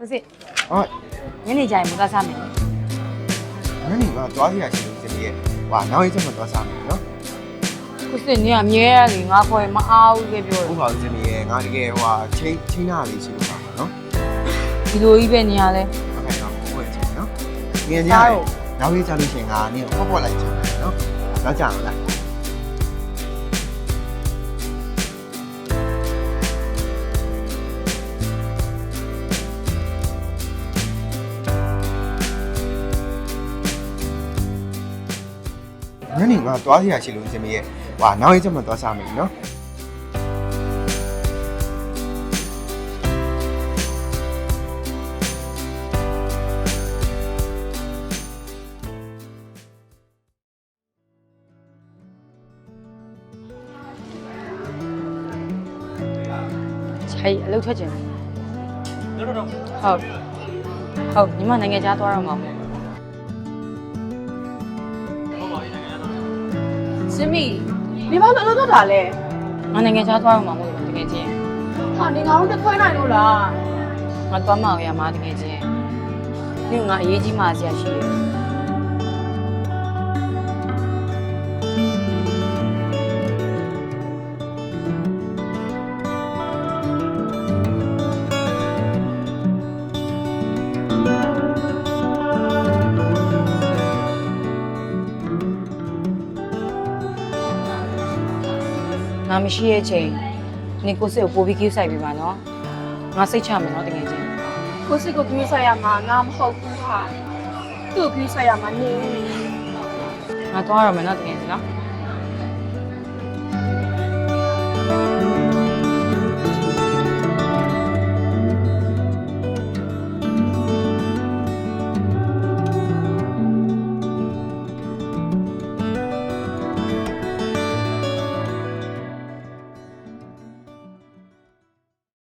ကိုစစ်ဟုတ်ညနေကျရင်မသွားစားမယ်ငါနေကသွားရရှိလို့စနေရဲ့ဟွာနောက်ရက်ကျမှသွားစားမယ်နော်ကိုစစ်နေရမြဲရလေငါခေါ်ရင်မအားဘူးပဲပြောဟုတ်တယ်ပါဘူးစနေရဲ့ငါတကယ်ဟွာချင်းချင်းနာလေးရှိလို့ပါနော်ဒီလိုကြီးပဲနေရလဲဟုတ်ကဲ့တော့ဘိုးရဲ့ချင်းနော်ငယ်ညရနောက်ရက်ကျလို့ရှိရင်ငါနေပေါ့ပေါ့လိုက်ချင်တယ်နော်တော့ကြာမလား ညနေကသွားရရှိလို့စနေရဲ့ဟွာနောက်ရက်ကျမှသွားစားမယ်နော်ခြေအလုပ်ထွက်ကျင်တယ်ဟုတ်ဟုတ်ညီမနိုင်ငံခြားသွားတော့မှာပေါ့ စမီဒီဘာလို့လုပ်တော့တာလဲငါနိုင်ငံခြားသွားတော့မှာမဟုတ်ဘူးတကယ်ချင်းဟာနေငါတို့တခွဲနိုင်လို့လားငါသွားမှာရမှာတကယ်ချင်းဒီငါအရေးကြီးမှဆရာရှိတယ် ငါမရှိရဲ့ချိန်နေကိုစစ်ကိုပို့ပြီးကိစ္စပြီးပါနော်ငါစိတ်ချမယ်နော်တကယ်ချင်းကိုစစ်ကိုကြွေးဆိုင်ရမှာငါမဟုတ်ဘူးဟာသူ့ကိုကြွေးဆိုင်ရမှာနေငါသွားရမယ်နော်တကယ်ချင်းနော်